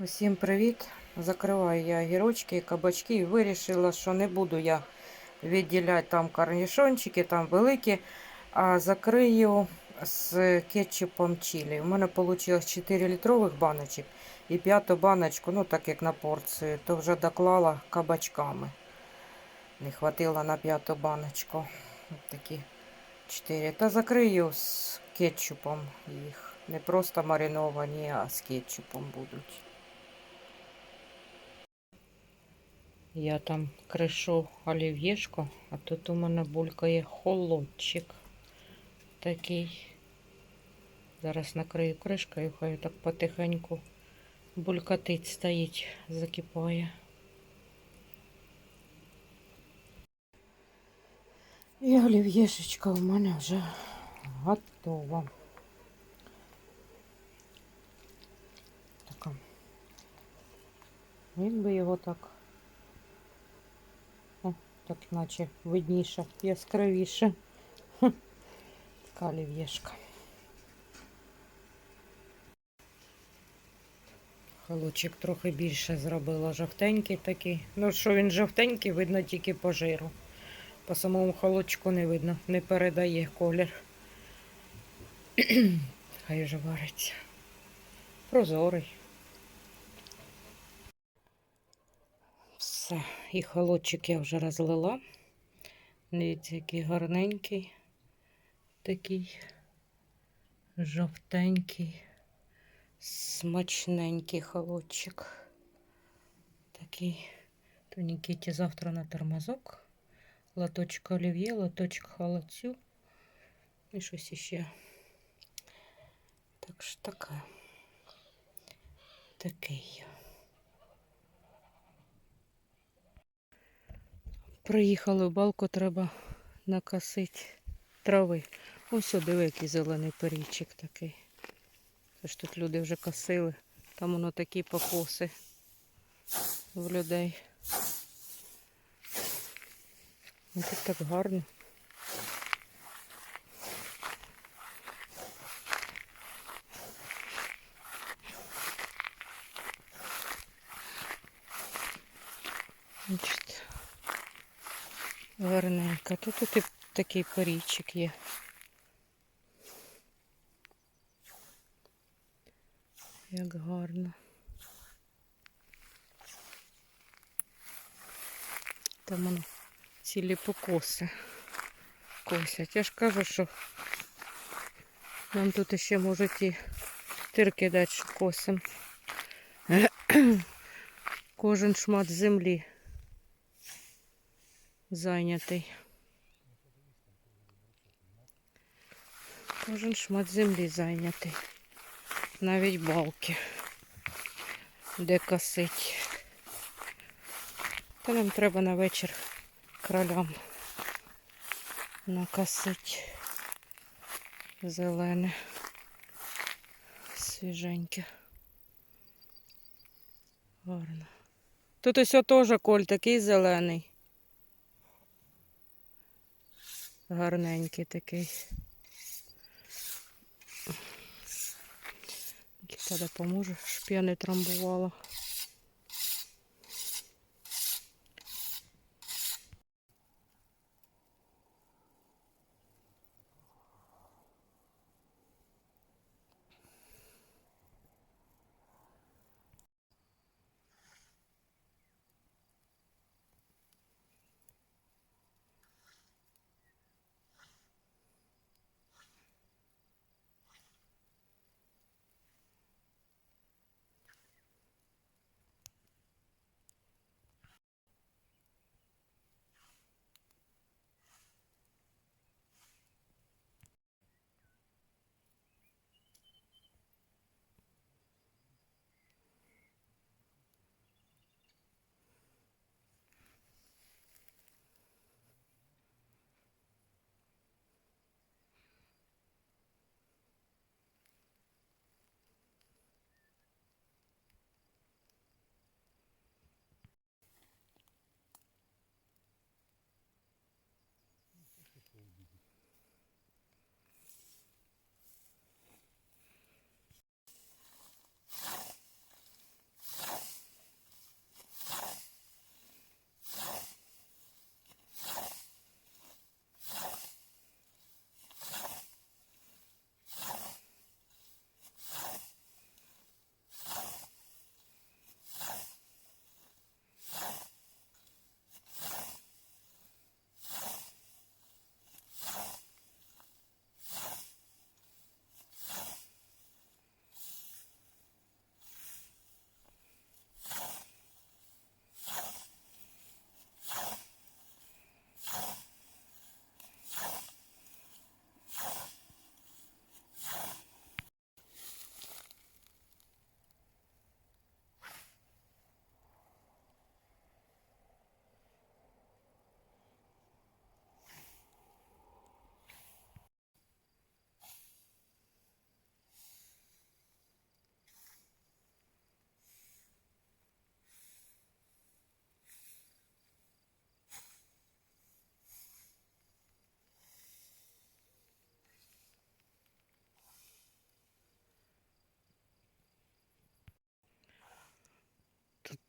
Усім привіт! Закриваю я огірочки і кабачки вирішила, що не буду я відділяти там корнішончики, там великі, а закрию з кетчупом чилі. У мене вийшло 4 літрових баночок і п'яту баночку, ну так як на порцію, то вже доклала кабачками. Не хватило на п'яту баночку. От такі 4. Та закрию з кетчупом їх. Не просто мариновані, а з кетчупом будуть. Я там кришу олів'єшко, а тут у мене булькає холодчик такий. Зараз накрию кришкою, хай так потихеньку булькатить стоїть, закипає. І олів'єшечка у мене вже готова. Така. Як би його так так наче видніше, яскравіше. Хм. Така олів'єшка. Холочок трохи більше зробила жовтенький такий. Ну, що він жовтенький, видно тільки по жиру. По самому холочку не видно, не передає колір. Хай вже вариться. Прозорий. Все, і холодчик я вже розлила. Дивіться, який гарненький, такий жовтенький, смачненький холодчик. Такий. То Нікіті завтра на тормозок. Латочок олів'є, латочок холодцю. І щось іще. Так що таке. Такий. Приїхали в балку, треба накосити трави. Ось диви, який зелений перічик такий. Це ж тут люди вже косили. Там воно такі покоси в людей. Ну, Тут так гарно. Значить, гарненько. Тут і такий порічик є. Як гарно. Там воно цілі покоси косять. Я ж кажу, що нам тут ще можуть і тирки дати, що косим. Кожен шмат землі зайнятий. Кожен шмат землі зайнятий. Навіть балки, де косить. Та нам треба на вечір кролям накосить зелене, свіженьке. Гарно. Тут ось теж коль такий зелений. Гарненький такий. Кіта допоможе, щоб я не трамбувала.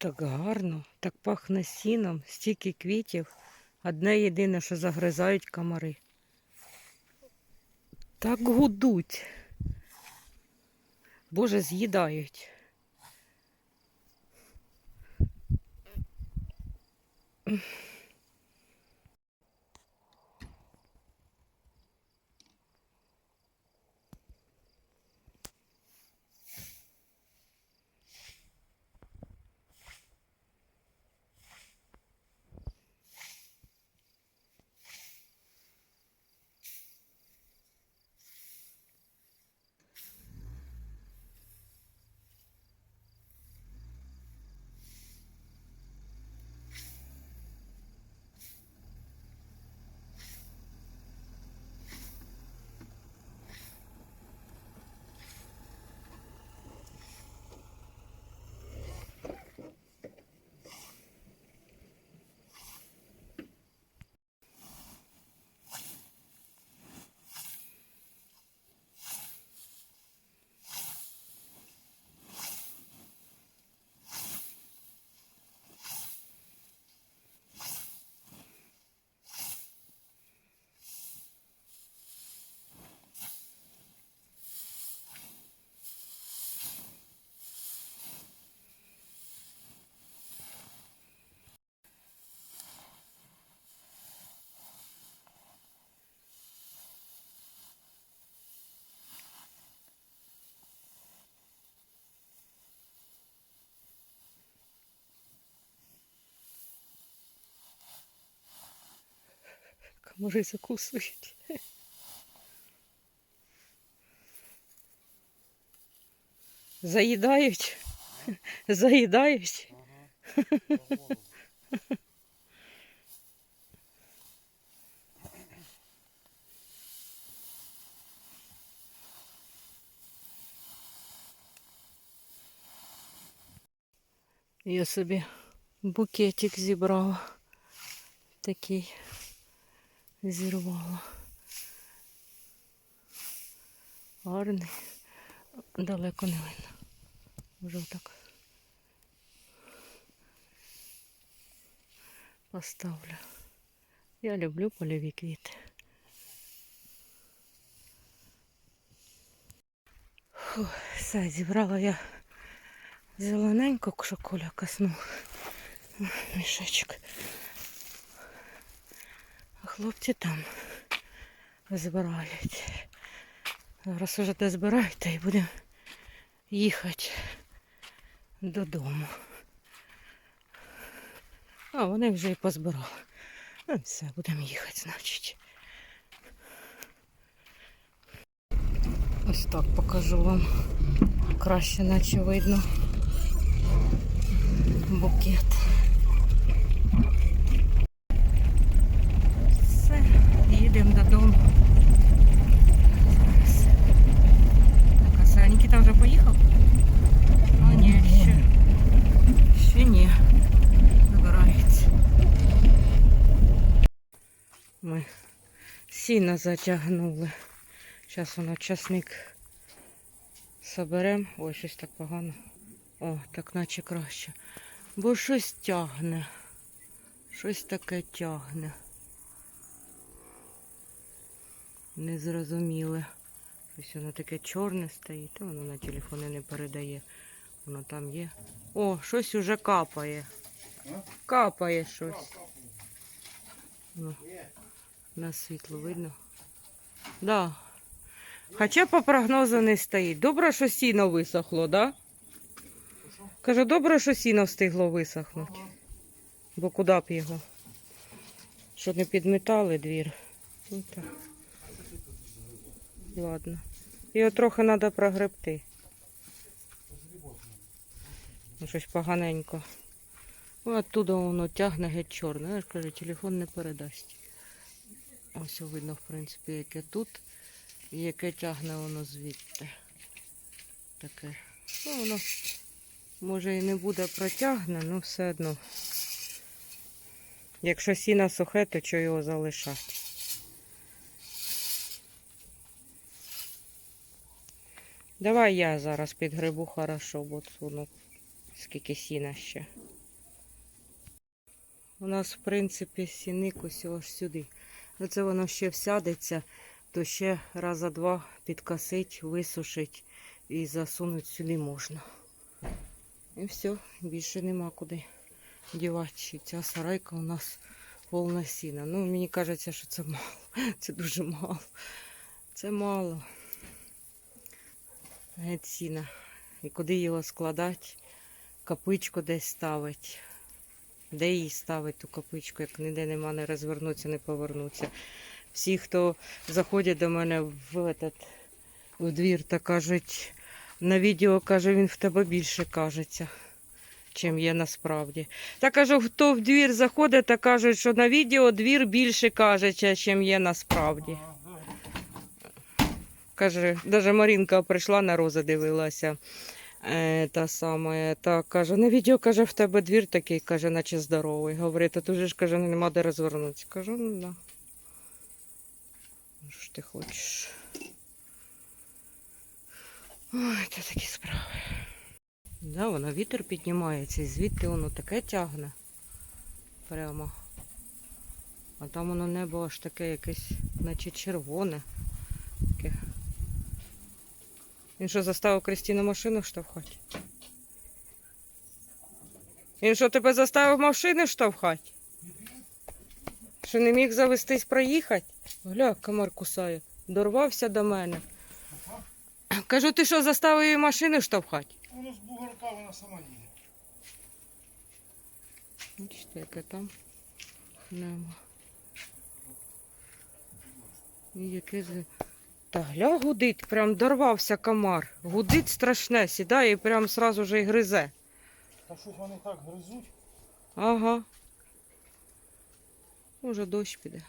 Так гарно, так пахне сіном, стільки квітів. Одне єдине, що загризають комари. Так гудуть. Боже, з'їдають. Комари закусують. Заїдають. Заїдають. Я собі букетик зібрала. Такий зірвала. Гарний. Далеко не видно. Вже так поставлю. Я люблю польові квіти. Фух, все, зібрала я зелененько, що коля коснув. Мішечок. Хлопці там збирають. Зараз уже де збирають, та й будемо їхати додому. А вони вже і позбирали. Ну, все, будемо їхати, значить. Ось так покажу вам. Краще наче видно. Букет. Все, їдемо додому. Зараз. Так, а Саня Нікіта вже поїхав? А ні, ще. Ще ні. Збирається. Ми сіно затягнули. Зараз воно часник соберемо. Ой, щось так погано. О, так наче краще. Бо щось тягне. Щось таке тягне. Незрозуміле. Ось воно таке чорне стоїть, а воно на телефони не передає. Воно там є. О, щось уже капає. Капає щось. Ну, на світло видно. Да. Хоча по прогнозу не стоїть. Добре, що сіно висохло, да? Каже, добре, що сіно встигло висохнути. Бо куди б його? Щоб не підметали двір. Ну так. Ладно. Його трохи треба прогребти. Ну, Щось поганенько. Ну, оттуда воно тягне геть чорне. Я ж кажу, телефон не передасть. Ось видно, в принципі, яке тут і яке тягне воно звідти. Таке. Ну, воно може і не буде протягне, але все одно. Якщо сіно сухе, то чого його залишати? Давай я зараз підгребу хорошо, бо воно скільки сіна ще. У нас, в принципі, сіник ось аж сюди. Ну, це воно ще всядеться, то ще раза два підкосить, висушить і засунуть сюди можна. І все, більше нема куди дівати. Ця сарайка у нас повна сіна. Ну, мені кажеться, що це мало. Це дуже мало. Це мало. Геть сіна. І куди його складати? Капичку десь ставить. Де її ставить ту капичку, як ніде нема, не розвернуться, не повернуться. Всі, хто заходять до мене в, этот, в двір та кажуть, на відео каже, він в тебе більше кажеться, чим є насправді. Та кажу, хто в двір заходить, та кажуть, що на відео двір більше кажеться, чим є насправді. Каже, навіть Марінка прийшла на роза дивилася. Е, та саме, та каже, на відео каже, в тебе двір такий, каже, наче здоровий. Говорить, а тут ж каже, нема де розвернутися. Кажу, ну да. Ну, Що ти хочеш? Ой, це такі справи. Да, воно вітер піднімається, і звідти воно таке тягне. Прямо. А там воно небо аж таке якесь, наче червоне. Таке. Він що, заставив Кристину машину штовхати? Він що, тебе заставив машину штовхати? Що не міг завестись проїхати? Гля, комар кусає. Дорвався до мене. Кажу, ти що, заставив її машину штовхати? Воно з бугорка вона сама їде. Бачите, яке там небо. І яке. Та гля гудить, прям дорвався комар. Гудить страшне, сідає і прям сразу же і гризе. Та щось вони так гризуть. Ага. Може дощ піде.